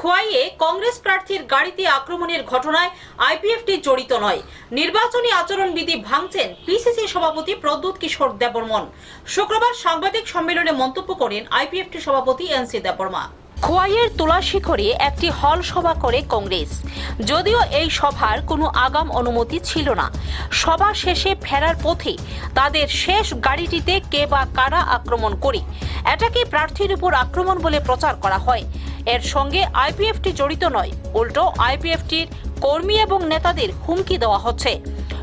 খোয়াইয়ে কংগ্রেস প্রার্থীর গাড়িতে আক্রমণের ঘটনায় আইপিএফটি জড়িত নয়। নির্বাচনী আচরণবিধি ভাঙছেন পিসিসি সভাপতি প্রদ্যুৎ কিশোর দেববর্মন। শুক্রবার সাংবাদিক সম্মেলনে মন্তব্য করেন আইপিএফটি সভাপতি এনসি দেববর্মা। খোয়াইয়ের তুলাশিখরে একটি হল সভা করে কংগ্রেস। যদিও এই সভার কোনো আগাম অনুমতি ছিল না। সভা শেষে ফেরার পথে তাদের শেষ গাড়িটিতে কে বা কারা আক্রমণ করে, এটাকে প্রার্থীর উপর আক্রমণ বলে প্রচার করা হয়। এর সঙ্গে আইপিএফটি জড়িত নয়। উল্টো আইপিএফটির কর্মী এবং নেতাদের হুমকি দেওয়া হচ্ছে।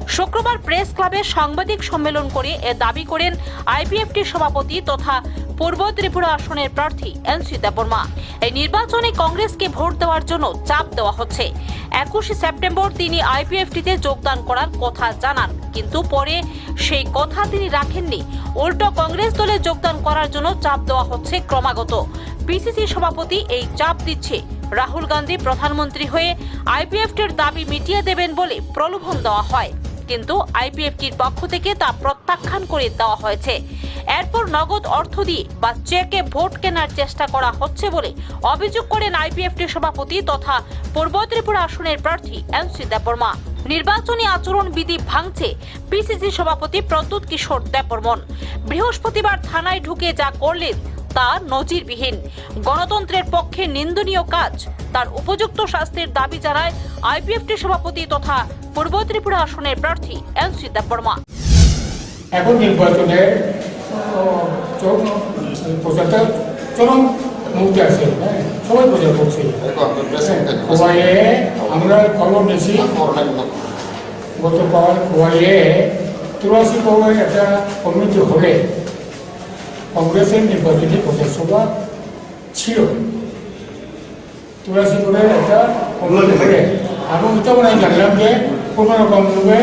শুক্রবার প্রেস ক্লাবে সাংবাদিক সম্মেলন করে এ দাবি করেন আইপিএফটি সভাপতি তথা পূর্ব ত্রিপুরা আসনের প্রার্থী এনসি দেববর্মা। এই নির্বাচনে কংগ্রেসকে ভোট দেওয়ার জন্য চাপ দেওয়া হচ্ছে। একুশে সেপ্টেম্বর তিনি আইপিএফটিতে যোগদান করার কথা জানান। কিন্তু পরে সেই কথা তিনি রাখেননি। উল্টো কংগ্রেস দলে যোগদান করার জন্য চাপ দেওয়া হচ্ছে ক্রমাগত। পিসিসি সভাপতি এই চাপ দিচ্ছে। রাহুল গান্ধী প্রধানমন্ত্রী হয়ে আইপিএফটির দাবি মিটিয়ে দেবেন বলে প্রলোভন দেওয়া হয়। কিন্তু আইপিএফটির পক্ষ থেকে তা প্রত্যাখ্যান করে দেওয়া হয়েছে। এরপর নগদ অর্থ দিয়ে বা চেকে ভোট কেনার চেষ্টা করা হচ্ছে বলে অভিযোগ করেন আইপিএফটি সভাপতি তথা পূর্ব ত্রিপুরা আসনের প্রার্থী এনসি দেববর্মা। নির্বাচনী আচরণ বিধি ভাঙছে পিসিসি সভাপতি প্রদ্যুৎ কিশোর দেববর্মন। বৃহস্পতিবার থানায় ঢুকে যা করলেন তা নজিরবিহীন। গণতন্ত্রের পক্ষে নিন্দনীয় কাজ। তার উপযুক্ত শাস্তির দাবি জানায় আইপিএফটি সভাপতি তথা পূর্ব ত্রিপুরা আসনের প্রার্থী এনসি দেববর্মা। এখন নির্বাচনের আহ, প্রচারটা হ্যাঁ? আমরা তুলসী পৌরের একটা কমিটি হলে কংগ্রেসের নির্বাচনী প্রচার সভা ছিল তুলসীপুরের একটা এবং এটা মানে জানলাম যে কোনো রকমভাবে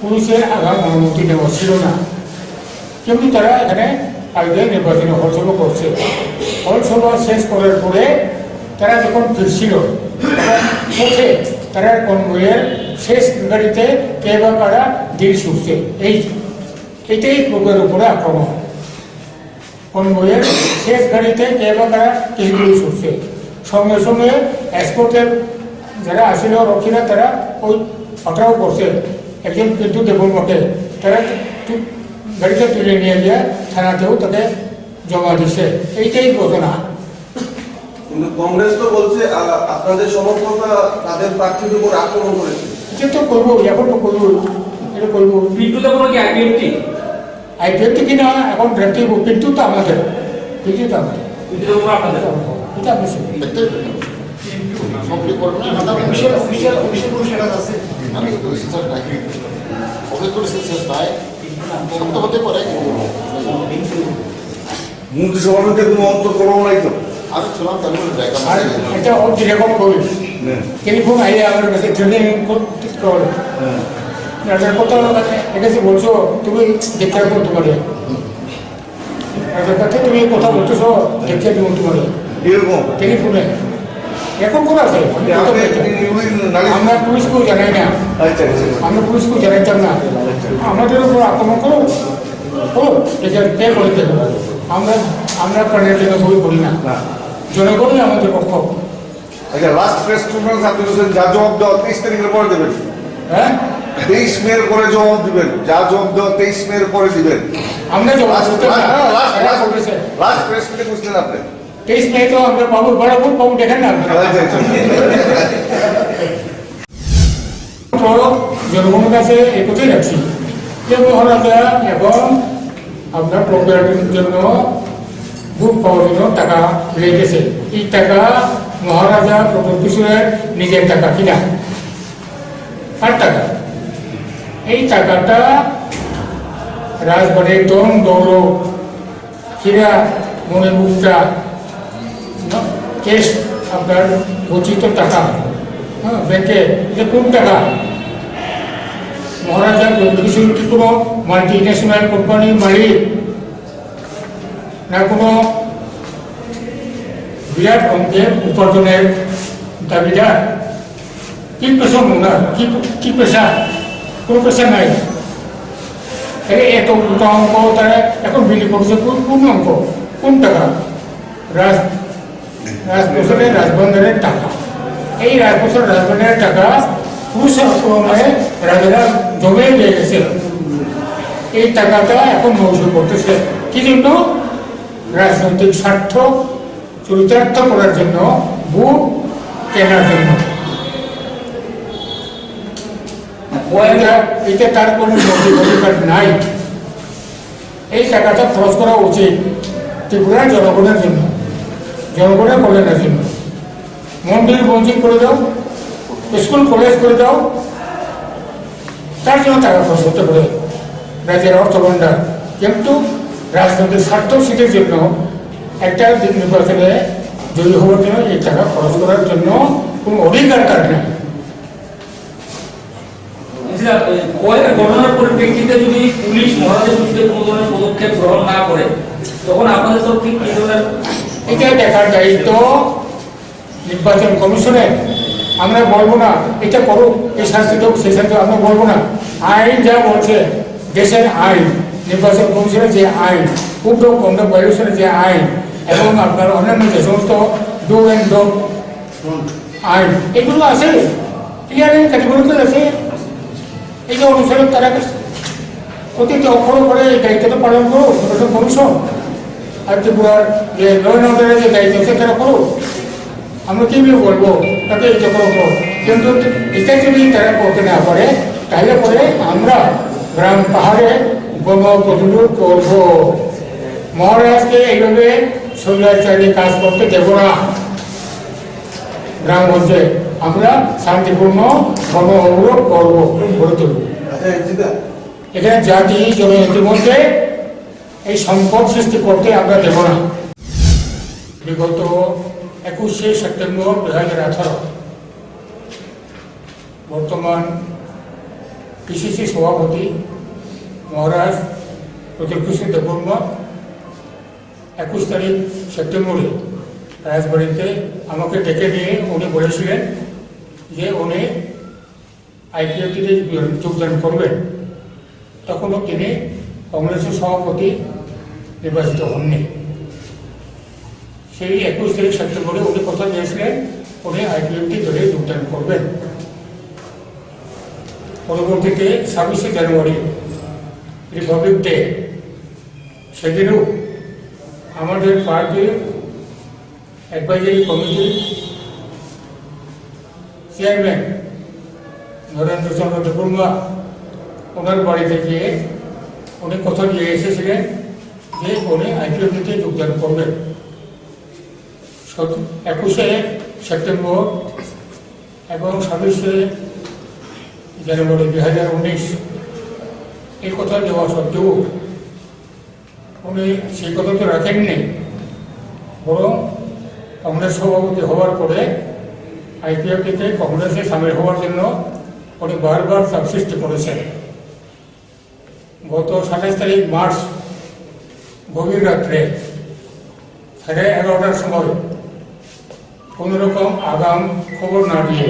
পুলিশের আগাম অনুমতি নেওয়া ছিল না কিন্তু তারা এখানে আগে নির্বাচনী হলসভা করছে হলসভা শেষ করার পরে তারা যখন ফিরছিল পথে তারা কনভয়ের শেষ গাড়িতে কে বা কারা দিল ছুটছে এই এটাই লোকের উপরে আক্রমণ কনভয়ের শেষ গাড়িতে কারা কে ছুটছে সঙ্গে সঙ্গে এক্সপোর্টের যারা আসিল রক্ষীরা তারা ওই পাকড়াও করছে। একজন কিন্তু দেবর্মাকে তারা গাড়িতে তুলে নিয়ে গিয়ে থানাতেও তাকে জমা দিছে। এইটাই ঘটনা। কিন্তু কংগ্রেস তো বলছে আপনাদের সমর্থকরা তাদের প্রার্থীর উপর আক্রমণ করেছে। এটা তো করব এখন তো করব এটা করব। পিন্টু দেবো কি আইপিএফটি আইপিএফ কিনা এখন রাখতে কিন্তু তো আমাদের। কিন্তু তো আমাদের। পিন্টু দেবো আপনাদের এটা আপনি মন্ত্রিসভাকে কোনো অন্তর্করণ নাই। তো? আর এটা ও যেরকম করি টেলিফোন আইলে আমার কাছে ট্রেনিং করে রাজার কত একাছে বলছো তুমি দেখতে করতে পারে রাজার কাছে তুমি কথা বলতেছো দেখতে করতে পারে এরকম? টেলিফোনে এখন আছে? আমরা পুলিশকেও জানাই না। আচ্ছা আচ্ছা আমরা পুলিশকেও জানাইতাম না। আমাদের উপর আক্রমণ করো। ও এটা কে করে দেবো আমরা আমরা প্রাণের জন্য বই করি না। জনগণই আমাদের পক্ষ। আচ্ছা লাস্ট প্রেস কনফারেন্স আপনি যা জবাব দেওয়া তেইশ তারিখের পরে দেবেন। হ্যাঁ? তেইশ মেয়ের পরে জবাব দিবেন। যা জবাব দেওয়া তেইশ মেয়ের পরে দিবেন। আমরা জমা লাস্ট প্রেস মিটে বুঝলেন আপনি? তেইশ মে তো আমরা বাবু বরাবর বাবু দেখেন না জনগণের কাছে রাখছি যে মহারাজা এখন আপনার জন্য বুক পাওয়ার জন্য টাকা লেগেছে এই টাকা? মহারাজা কিশোরের নিজের টাকা কিনা আর টাকা। এই টাকাটা রাজবাড়ির দম দৌড়। হীরা মনে মুক্তা কেস আপনার গচ্ছিত টাকা। হ্যাঁ ব্যাংকে, এটা কোন টাকা? মহারাজা কিছু কি কোনো মাল্টি ন্যাশনাল কোম্পানির মালিক? না কোনো বিরাট অঙ্কের উপার্জনের দাবিদার? কি পেশা না কি কি পেশা? কোনো পেশা নাই। এত মোটা অঙ্ক তারা এখন বিলি করছে কোন কোন অঙ্ক কোন টাকা? রাজ রাজপ্রসাদের রাজবন্ধনের টাকা। এই রাজপ্রসাদ রাজবন্ধনের টাকা পুরুষ রাজারা জমে দিয়ে গেছে। এই টাকাটা এখন মৌসুম করতেছে কি জন্য? রাজনৈতিক স্বার্থ চরিতার্থ করার জন্য বুট কেনার জন্য। এটা তার কোনো নাই। এই টাকাটা খরচ করা উচিত ত্রিপুরার জনগণের জন্য, জনগণের কল্যাণের জন্য। মন্দির মসজিদ করে দাও স্কুল, কলেজ করে দাও তার জন্য টাকা খরচ করতে পারে। রাজ্যের অর্থভাণ্ডার, কিন্তু রাজনৈতিক স্বার্থ সিটের জন্য একটা নির্বাচনে জয়ী হওয়ার জন্য এই টাকা খরচ করার জন্য কোনো অধিকার তার নেই। ঘটনার পরিপ্রেক্ষিতে যদি পুলিশ মহারাজের বিরুদ্ধে কোনো ধরনের পদক্ষেপ গ্রহণ না করে, তখন আপনাদের তরফ থেকে কি ধরনের এটা দেখার দায়িত্ব নির্বাচন কমিশনের। আমরা বলব না, এটা করুক, এই শাস্তি হোক, সেই শাস্তি আমরা বলব না। আইন যা বলছে, দেশের আইন, নির্বাচন কমিশনের যে আইন, উগ্র কন্ডাক্ট ভাইলেশনের যে আইন, এবং আপনার অন্যান্য যে সমস্ত ডু অ্যান্ড ডোন্ট আইন, এগুলো আছে ক্লিয়ার ক্যাটেগরিক্যাল আছে। এই যে অনুসরণ তারা প্রতিটি অক্ষর করে এই দায়িত্বটা পালন করো নির্বাচন কমিশন আর ত্রিপুরার যে অর্ডারের যে দায়িত্ব আছে তারা করো। আমরা কি বলব? তাকে এটা করব কিন্তু এটা যদি তারা করতে না পারে তাহলে পরে আমরা গ্রাম পাহাড়ে গণ প্রতিরোধ করব। মহারাজকে এইভাবে শৈলাচারী কাজ করতে দেব না। গ্রামগঞ্জে আমরা শান্তিপূর্ণ গণ অবরোধ করব গড়ে তুলব। আচ্ছা এখানে জাতি জনজাতির মধ্যে এই সম্পদ সৃষ্টি করতে আমরা দেব না। বিগত একুশে সেপ্টেম্বর দু হাজার আঠারো বর্তমান পিসিসি সভাপতি মহারাজ প্রতিকৃষ্ণ দেববর্মা একুশ তারিখ সেপ্টেম্বরে রাজবাড়িতে আমাকে ডেকে নিয়ে উনি বলেছিলেন যে উনি আইপিএফটিতে যোগদান করবেন, তখনও তিনি কংগ্রেসের সভাপতি নির্বাচিত হননি। সেই একুশ তারিখ সেপ্টেম্বরে উনি কথা দিয়েছিলেন, উনি আইপিএফটি দলে যোগদান করবেন। পরবর্তীতে ছাব্বিশে জানুয়ারি রিপাবলিক ডে সেদিনও আমাদের পার্টির অ্যাডভাইজারি কমিটির চেয়ারম্যান নরেন্দ্র চন্দ্র দেববর্মা ওনার বাড়িতে গিয়ে উনি কথা দিয়ে এসেছিলেন যে উনি আইপিএফটিতে যোগদান করবেন। একুশে সেপ্টেম্বর এবং ছাব্বিশে জানুয়ারি দুই হাজার উনিশ এই কথা দেওয়া সত্ত্বেও উনি সেই কথা তো রাখেননি, বরং কংগ্রেস সভাপতি হওয়ার পরে আইপিএফটিতে কংগ্রেসে সামিল হওয়ার জন্য উনি বারবার চাপ সৃষ্টি করেছেন। গত সাতাশ তারিখ মার্চ, গভীর রাত্রে সাড়ে এগারোটার সময় কোনো রকম আগাম খবর না দিয়ে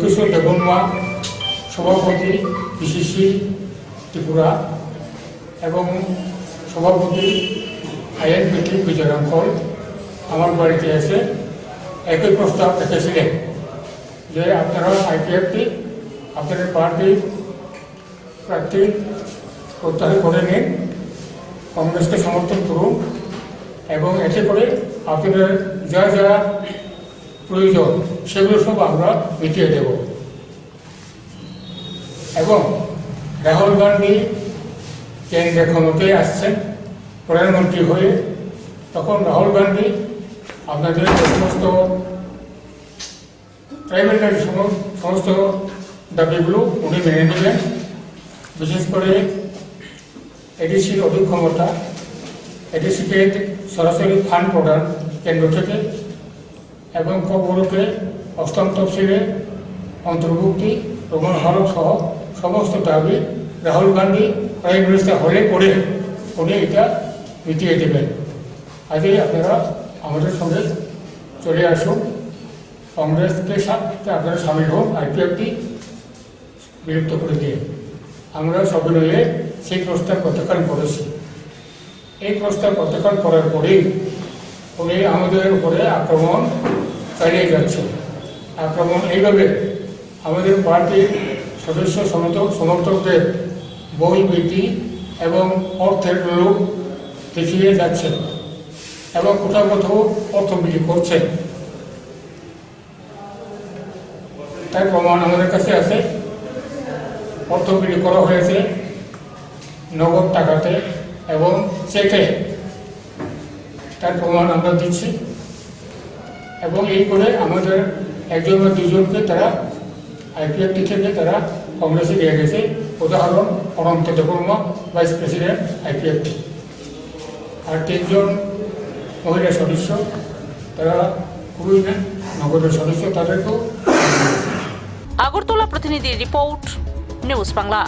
কিশোর দেবন্মা সভাপতি পিসিসি ত্রিপুরা এবং সভাপতি আইএনপিটি বিজয়রাঙ্কল আমার বাড়িতে এসে একই প্রস্তাব রেখেছিলেন যে আপনারা আইপিএফটি আপনাদের পার্টি প্রার্থী প্রত্যাহার করে নিন, কংগ্রেসকে সমর্থন করুন, এবং এতে করে আপনাদের যা যা প্রয়োজন সেগুলো সব আমরা মিটিয়ে দেব। এবং রাহুল গান্ধী কেন্দ্রে ক্ষমতায় আসছেন, প্রধানমন্ত্রী হয়ে, তখন রাহুল গান্ধী আপনাদের যে সমস্ত ট্রাইবেলের সমস্ত দাবিগুলো উনি মেনে নেবেন বিশেষ করে এডিসির অভিক্ষমতা এডিসিকে সরাসরি ফান্ড প্রদান কেন্দ্র থেকে এবং কবরকে অষ্টম তফসিলে অন্তর্ভুক্তি, রোমন হরফ সহ সমস্ত দাবি রাহুল গান্ধী প্রাইম মিনিস্টার হলে পরে উনি এটা মিটিয়ে দেবেন। আজই আপনারা আমাদের সঙ্গে চলে আসুন। কংগ্রেসকে আপনারা সামিল হোক আইপিএফটি বিলুপ্ত করে দিয়ে। আমরা সবিনয়ে সেই প্রস্তাব প্রত্যাখ্যান করেছি। এই প্রস্তাব প্রত্যাখ্যান করার পরেই উনি আমাদের উপরে আক্রমণ চালিয়ে যাচ্ছে আক্রমণ এইভাবে আমাদের পার্টির সদস্য সমর্থক সমর্থকদের বই বৃদ্ধি এবং অর্থের লোক দেখিয়ে যাচ্ছে এবং কোথাও কোথাও অর্থ বিক্রি করছে। তার প্রমাণ আমাদের কাছে আছে। অর্থ বিক্রি করা হয়েছে নগদ টাকাতে এবং চেকে তার প্রমাণ আমরা দিচ্ছি। এবং এই করে আমাদের একজন বা দুজনকে তারা আইপিএফটি থেকে তারা কংগ্রেসে দিয়ে গেছে। উদাহরণ Ananta Debbarma vice president IPFT আর তিনজন মহিলা সদস্য তারা খুবই নগরের সদস্য তাদেরকেও আগরতলা প্রতিনিধি রিপোর্ট নিউজ বাংলা।